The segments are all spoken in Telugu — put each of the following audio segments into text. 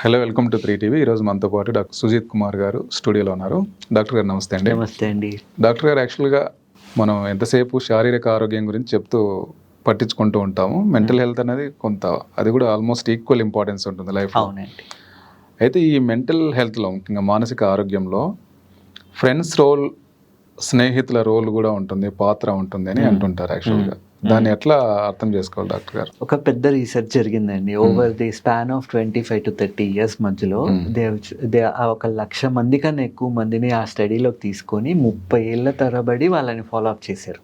Hello welcome to three TV. ఈరోజు మనతో పాటు డాక్టర్ సుజిత్ కుమార్ గారు స్టూడియోలో ఉన్నారు. డాక్టర్ గారు నమస్తే అండి. నమస్తే అండి. డాక్టర్ గారు యాక్చువల్గా మనం ఎంతసేపు శారీరక ఆరోగ్యం గురించి చెప్తూ పట్టించుకుంటూ ఉంటాము. మెంటల్ హెల్త్ అనేది కొంత అది కూడా ఆల్మోస్ట్ ఈక్వల్ ఇంపార్టెన్స్ ఉంటుంది లైఫ్ అయితే ఈ మెంటల్ హెల్త్లో ముఖ్యంగా మానసిక ఆరోగ్యంలో ఫ్రెండ్స్ రోల్ స్నేహితుల రోల్ కూడా ఉంటుంది పాత్ర ఉంటుంది అని అంటుంటారు యాక్చువల్గా. దాన్ని ఎట్లా అర్థం చేసుకోవాలి డాక్టర్ గారు? ఒక పెద్ద రీసెర్చ్ జరిగిందండి. Over the span of twenty five to thirty years మధ్యలో దే దే ఒక లక్ష మంది కన్నా ఎక్కువ మందిని ఆ స్టడీలోకి తీసుకొని ముప్పై ఏళ్ళ తరబడి వాళ్ళని ఫాలో అప్ చేశారు.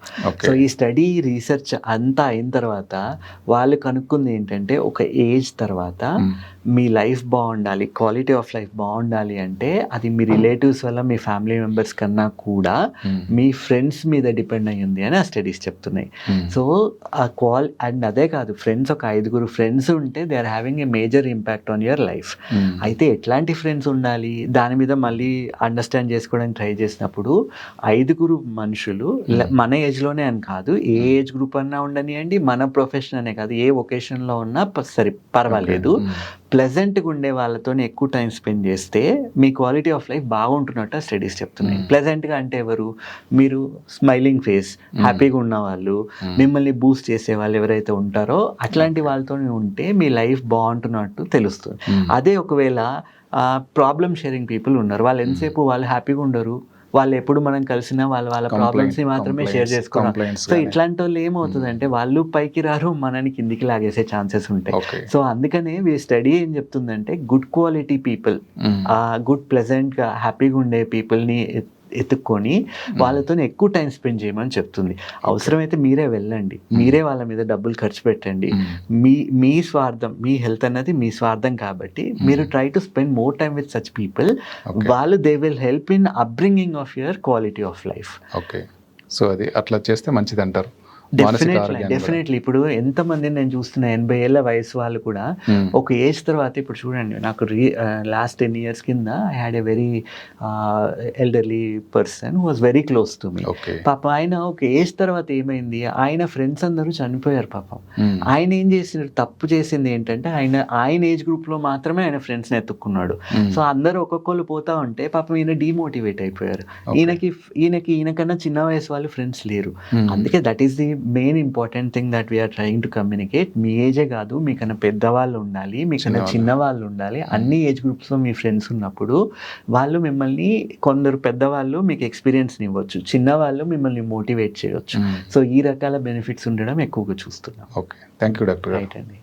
సో ఈ స్టడీ రీసెర్చ్ అంతా అయిన తర్వాత వాళ్ళు కనుక్కుంది ఏంటంటే ఒక ఏజ్ తర్వాత మీ లైఫ్ బాగుండాలి క్వాలిటీ ఆఫ్ లైఫ్ బాగుండాలి అంటే అది మీ రిలేటివ్స్ వల్ల మీ ఫ్యామిలీ మెంబర్స్ కన్నా కూడా మీ ఫ్రెండ్స్ మీద డిపెండ్ అయ్యి ఉంది అని ఆ స్టడీస్ చెప్తున్నాయి. సో ఆ క్వాల్ అండ్ అదే కాదు ఫ్రెండ్స్ ఒక ఐదుగురు ఫ్రెండ్స్ ఉంటే they are having a major impact on your life. అయితే ఎట్లాంటి ఫ్రెండ్స్ ఉండాలి? దాని మీద మళ్ళీ అండర్స్టాండ్ చేసుకోవడానికి ట్రై చేసినప్పుడు ఐదుగురు మనుషులు మన ఏజ్లోనే అని కాదు ఏ ఏజ్ గ్రూప్ అన్నా ఉండనియండి మన ప్రొఫెషన్ అనే కాదు ఏ ఒకేషన్లో ఉన్నా సరే పర్వాలేదు. ప్లెజెంట్గా ఉండే వాళ్ళతో ఎక్కువ టైం స్పెండ్ చేస్తే మీ క్వాలిటీ ఆఫ్ లైఫ్ బాగుంటున్నట్టు స్టడీస్ చెప్తున్నాయి. ప్లెజెంట్గా అంటే ఎవరు? మీరు స్మైలింగ్ ఫేస్ హ్యాపీగా ఉన్న వాళ్ళు మిమ్మల్ని బూస్ట్ చేసే వాళ్ళు ఎవరైతే ఉంటారో అట్లాంటి వాళ్ళతో ఉంటే మీ లైఫ్ బాగుంటున్నట్టు తెలుస్తుంది. అదే ఒకవేళ ప్రాబ్లమ్ షేరింగ్ పీపుల్ ఉన్నారు. వాళ్ళు ఎంతసేపు వాళ్ళు హ్యాపీగా ఉండరు? వాళ్ళు ఎప్పుడు మనం కలిసినా వాళ్ళు వాళ్ళ Complaint- ప్రాబ్లమ్స్ని మాత్రమే షేర్ complaints సో. ఇట్లాంటి వాళ్ళు ఏమవుతుందంటే వాళ్ళు పైకి రారు మనని కిందికి లాగేసే ఛాన్సెస్ ఉంటాయి. సో అందుకనే వీ స్టడీ ఏం చెప్తుందంటే గుడ్ క్వాలిటీ పీపుల్ ఆ గుడ్ ప్లెజెంట్గా హ్యాపీగా ఉండే పీపుల్ని ఎత్- ఎత్తుక్కొని వాళ్ళతో ఎక్కువ టైం స్పెండ్ చేయమని చెప్తుంది. అవసరమైతే మీరే వెళ్ళండి. మీరే వాళ్ళ మీద డబ్బులు ఖర్చు పెట్టండి. మీ మీ స్వార్థం మీ హెల్త్ అన్నది మీ స్వార్థం కాబట్టి మీరు try to spend more time with such people. వాళ్ళు they will help in upbringing of your quality of life. Okay. So అది అట్లా చేస్తే మంచిది అంటారు డెఫినెట్లీ. డెఫినెట్లీ ఇప్పుడు ఎంతమందిని నేను చూస్తున్నా ఎనభై ఏళ్ళ వయసు వాళ్ళు కూడా మ్మ్. ఒక ఏజ్ తర్వాత ఇప్పుడు చూడండి నాకు రీ లాస్ట్ టెన్ ఇయర్స్ కింద I had a very elderly person was very close to me okay పాపం ఆయన ఒక ఏజ్ తర్వాత ఏమైంది ఆయన ఫ్రెండ్స్ అందరూ చనిపోయారు పాపం మ్మ్. ఆయన ఏం చేసినారు తప్పు చేసింది ఏంటంటే ఆయన ఆయన ఏజ్ గ్రూప్లో మాత్రమే ఆయన ఫ్రెండ్స్ని ఎత్తుక్కున్నాడు మ్మ్. సో అందరూ ఒక్కొక్కరు పోతా ఉంటే పాపం ఈయన డిమోటివేట్ అయిపోయారు ఈయనకి ఈయనకి ఈయనకన్నా చిన్న వయసు వాళ్ళు ఫ్రెండ్స్ లేరు. అందుకే that is the main important thing that we're trying to communicate మీ ఏజే కాదు మీకన్నా పెద్దవాళ్ళు ఉండాలి మీకన్నా చిన్నవాళ్ళు. చిన్న వాళ్ళు ఉండాలి అన్ని ఏజ్ గ్రూప్స్లో మీ ఫ్రెండ్స్ ఉన్నప్పుడు వాళ్ళు మిమ్మల్ని కొందరు పెద్దవాళ్ళు మీకు ఎక్స్పీరియన్స్ ఇవ్వచ్చు. చిన్నవాళ్ళు మిమ్మల్ని మోటివేట్ చేయవచ్చు. సో ఈ రకాల బెనిఫిట్స్ ఉండడం ఎక్కువగా చూస్తున్నాం. Okay thank you doctor right అండి.